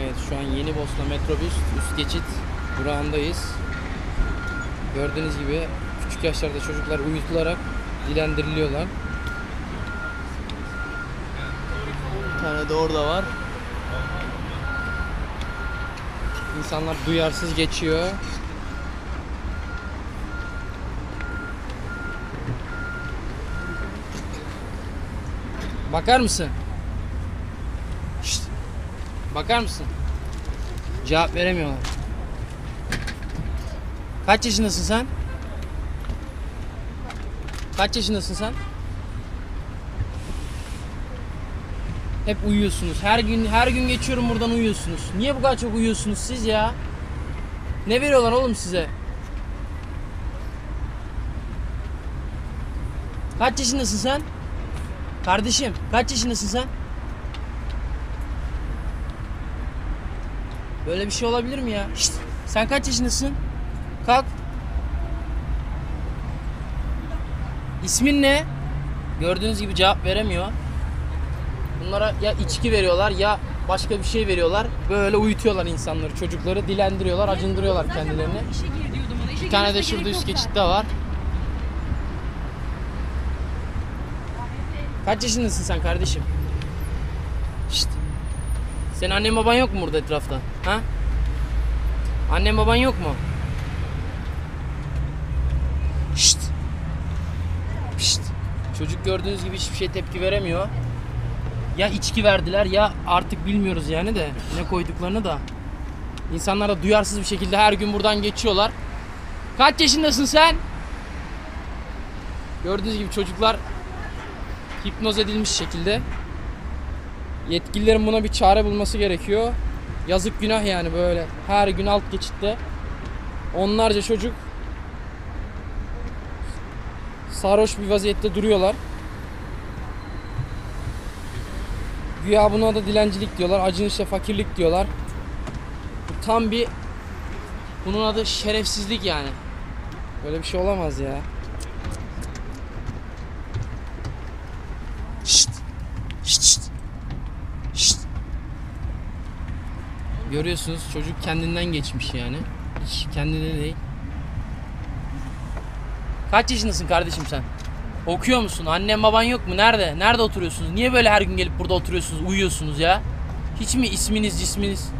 Evet şu an Yeni Bosna metrobüs üst geçit durağındayız. Gördüğünüz gibi küçük yaşlarda çocuklar uyutularak dilendiriliyorlar. Bir tane de orada var. İnsanlar duyarsız geçiyor. Bakar mısın? Bakar mısın? Cevap veremiyorlar. Kaç yaşındasın sen? Kaç yaşındasın sen? Hep uyuyorsunuz. Her gün her gün geçiyorum buradan uyuyorsunuz. Niye bu kadar çok uyuyorsunuz siz ya? Ne veriyorlar oğlum size? Kaç yaşındasın sen? Kardeşim kaç yaşındasın sen? Böyle bir şey olabilir mi ya? Şşt, sen kaç yaşındasın? Kalk. İsmin ne? Gördüğünüz gibi cevap veremiyor. Bunlara ya içki veriyorlar ya başka bir şey veriyorlar. Böyle uyutuyorlar insanları, çocukları dilendiriyorlar, acındırıyorlar kendilerini. Bir tane de şurada üst geçitte var. Kaç yaşındasın sen kardeşim? Senin annen baban yok mu burada etrafta? Ha? Annen baban yok mu? Şşt. Şşt. Çocuk gördüğünüz gibi hiçbir şey tepki veremiyor. Ya içki verdiler ya artık bilmiyoruz yani de ne koyduklarını da. İnsanlar da duyarsız bir şekilde her gün buradan geçiyorlar. Kaç yaşındasın sen? Gördüğünüz gibi çocuklar hipnoz edilmiş şekilde. Yetkililerin buna bir çare bulması gerekiyor. Yazık günah yani böyle her gün alt geçitte onlarca çocuk sarhoş bir vaziyette duruyorlar. Güya buna da dilencilik diyorlar, acınışla fakirlik diyorlar. Bu tam bir bunun adı şerefsizlik yani. Böyle bir şey olamaz ya. Şşt. Şşt şşt. Görüyorsunuz çocuk kendinden geçmiş yani. Hiç kendine değil. Kaç yaşındasın kardeşim sen? Okuyor musun? Annen baban yok mu? Nerede? Nerede oturuyorsunuz? Niye böyle her gün gelip burada oturuyorsunuz, uyuyorsunuz ya? Hiç mi isminiz, cisminiz?